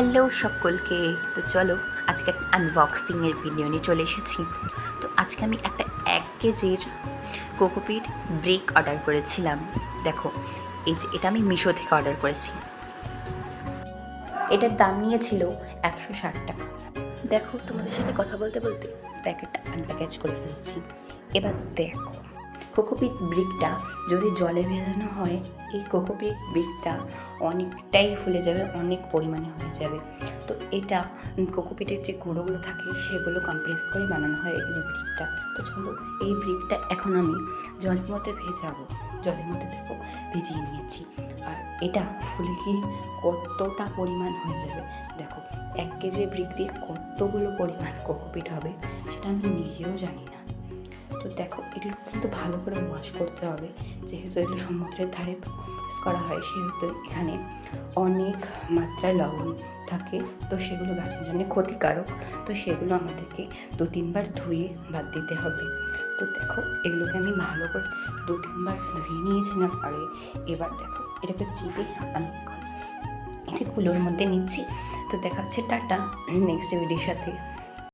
Hello সকলকে। তো চলো, আজকে আনবক্সিংয়ের ভিডিও নিয়ে চলে এসেছি। তো আজকে আমি একটা এক কেজির কোকোপিট ব্রেক অর্ডার করেছিলাম। দেখো, এই যে এটা আমি মিশো থেকে অর্ডার করেছি। এটার দাম নিয়েছিল একশো ষাট টাকা। দেখো, তোমাদের সাথে কথা বলতে বলতে প্যাকেটটা আনপ্যাকেজ করে ফেলছি। এবার দেখো। কোকোপিট ব্রিকটা যদি জলে ভেজানো হয়, এই কোকোপিট ব্রিকটা অনেকটাই ফুলে যাবে, অনেক পরিমাণে হয়ে যাবে। তো এটা কোকোপিটের যে গুঁড়োগুলো থাকে, সেগুলো কম্প্রেস করে বানানো হয় এই ব্রিকটা তো চলো, এই ব্রিকটা এখন আমি জলের মধ্যে ভেজাবো, জলের মধ্যে দেখো, ভিজিয়ে নিয়েছি। আর এটা ফুলে গিয়ে কতটা পরিমাণ হয়ে যাবে, দেখো, এক কেজি ব্রিক দিয়ে কতগুলো পরিমাণ কোকোপিট হবে, সেটা আমি নিজেও জানি না। তো দেখো, এগুলো কিন্তু ভালো করে ওয়াশ করতে হবে। যেহেতু এগুলো সমুদ্রের ধারে করা হয়, সেহেতু এখানে অনেক মাত্রায় লবণ থাকে। তো সেগুলো গাছের জন্য ক্ষতিকারক। তো সেগুলো আমাদেরকে দু তিনবার ধুয়ে বাদ দিতে হবে। তো দেখো, এগুলোকে আমি ভালো করে দু তিনবার ধুয়ে নিয়েছিলাম আগে এবার দেখো, এটাকে চিপে আমি এটা কুলোর মধ্যে নিচ্ছি। তো দেখা হচ্ছে টাটা নেক্সট ভিডিওর সাথে।